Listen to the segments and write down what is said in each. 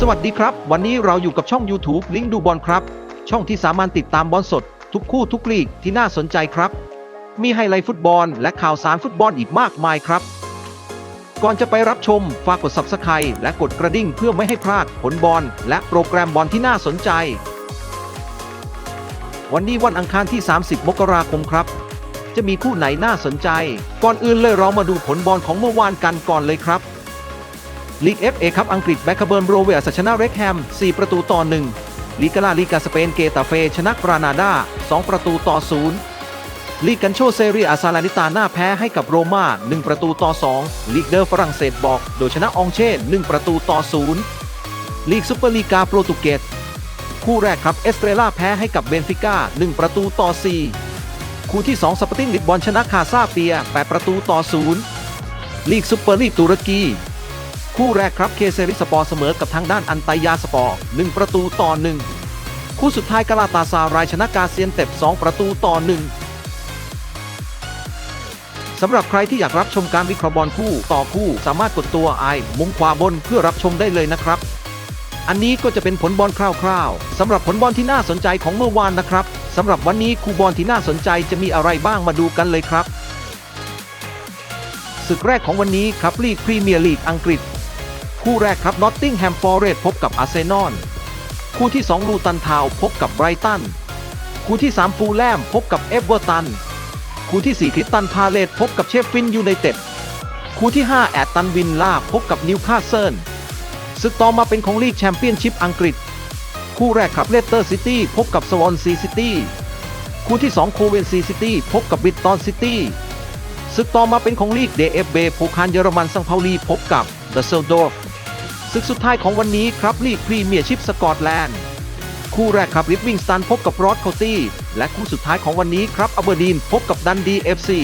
สวัสดีครับ วันนี้เราอยู่กับช่อง YouTube ลิงดูบอลครับ ช่องที่สามารถติดตามบอลสด ทุกคู่ทุกลีกที่น่าสนใจครับ มีไฮไลท์ฟุตบอลและข่าวสารฟุตบอลอีกมากมายครับ ก่อนจะไปรับชมฝากกด Subscribe และกดกระดิ่งเพื่อไม่ให้พลาดผลบอลและโปรแกรมบอลที่น่าสนใจ วันนี้วันอังคารที่ 30 มกราคมครับ จะมีคู่ไหนน่าสนใจ ก่อนอื่นเลยเรามาดูผลบอลของเมื่อวานกันก่อนเลยครับ ลีก FA ครับอังกฤษแบคเบิร์นโรเวลชนะเร็กแฮม 4 ประตูต่อ 1 ลีกาลาลีกาสเปนเกตาเฟ ชนะกรานาดา 2 ประตูต่อ 0 ลีกกันโชเซเรียอาซาลานิตาหน้าแพ้ให้กับโรม่า 1 ประตูต่อ 2 ลีกเดอร์ฝรั่งเศสบอก โดยชนะองเช่ 1 ประตูต่อ 0 ลีกซูเปอร์ลีกาโปรตุเกสคู่แรกครับเอสเตรล่าแพ้ให้กับเบนฟิก้า 1 ประตูต่อ 4 คู่ที่ 2สปอร์ติ้งลิสบอนชนะคาซาเปีย 8 ประตูต่อ 0 ลีกซูเปอร์ลีกตุรกี คู่แรกครับเคเซริสปอร์เสมอกับทางด้านอันไตยาสปอร์1ประตูต่อ1คู่สุดท้ายกาลาตาซารายชนะกาเซียนเต็บ 2 ประตูต่อ1สำหรับใครที่อยากรับชมการวิเคราะห์บอลคู่ต่อคู่สามารถกดตัวไอมุมขวาบนเพื่อรับชมได้เลยนะครับ อันนี้ก็จะเป็นผลบอลคร่าวๆสำหรับผลบอลที่น่าสนใจของเมื่อวานนะครับสำหรับวันนี้คู่บอลที่น่าสนใจจะมีอะไรบ้างมาดูกันเลยครับศึกแรกของวันนี้ครับลีกพรีเมียร์ลีกอังกฤษ คู่แรกครับนอตติงแฮมฟอร์เรสพบกับอาร์เซนอลคู่ที่ 2 ลูตันทาวพบกับไบรตัน คู่ที่ 3 ฟูลแลมพบกับเอฟเวอร์ตัน คู่ที่ 4 คริสตันพาเลตพบกับเชฟฟินยูไนเต็ด คู่ที่ 5 แอตตันวินล่าพบกับนิวคาสเซิลศึกต่อมาเป็นของลีกแชมเปี้ยนชิพอังกฤษ คู่แรกครับเลสเตอร์ซิตี้พบกับสวอนซีซิตี้ คู่ที่ 2 โคเวนซีซิตี้พบกับบิตตอนซิตี้ศึกต่อมาเป็นของลีก DFB โพคานเยอรมันซังเปาลีพบกับเดอะเซลโดฟ ศึกสุดท้ายของวันนี้ครับลีกพรีเมียร์ชิพสกอตแลนด์ คู่แรกครับลิฟวิงสตันพบกับรอดเคตี้และคู่สุดท้ายของวันนี้ครับอเบอร์ดีนพบกับดันดีเอฟซี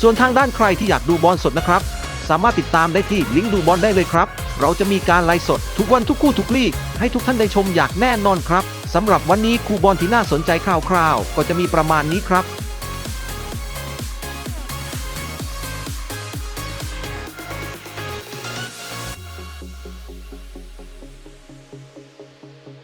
ส่วนทางด้านใครที่อยากดูบอลสดนะครับ สามารถติดตามได้ที่ลิงก์ดูบอลได้เลยครับ เราจะมีการไลฟ์สดทุกวันทุกคู่ทุกลีก ให้ทุกท่านได้ชมอย่างแน่นอนครับสำหรับวันนี้คู่บอลที่น่าสนใจคร่าวๆ ก็จะมีประมาณนี้ครับ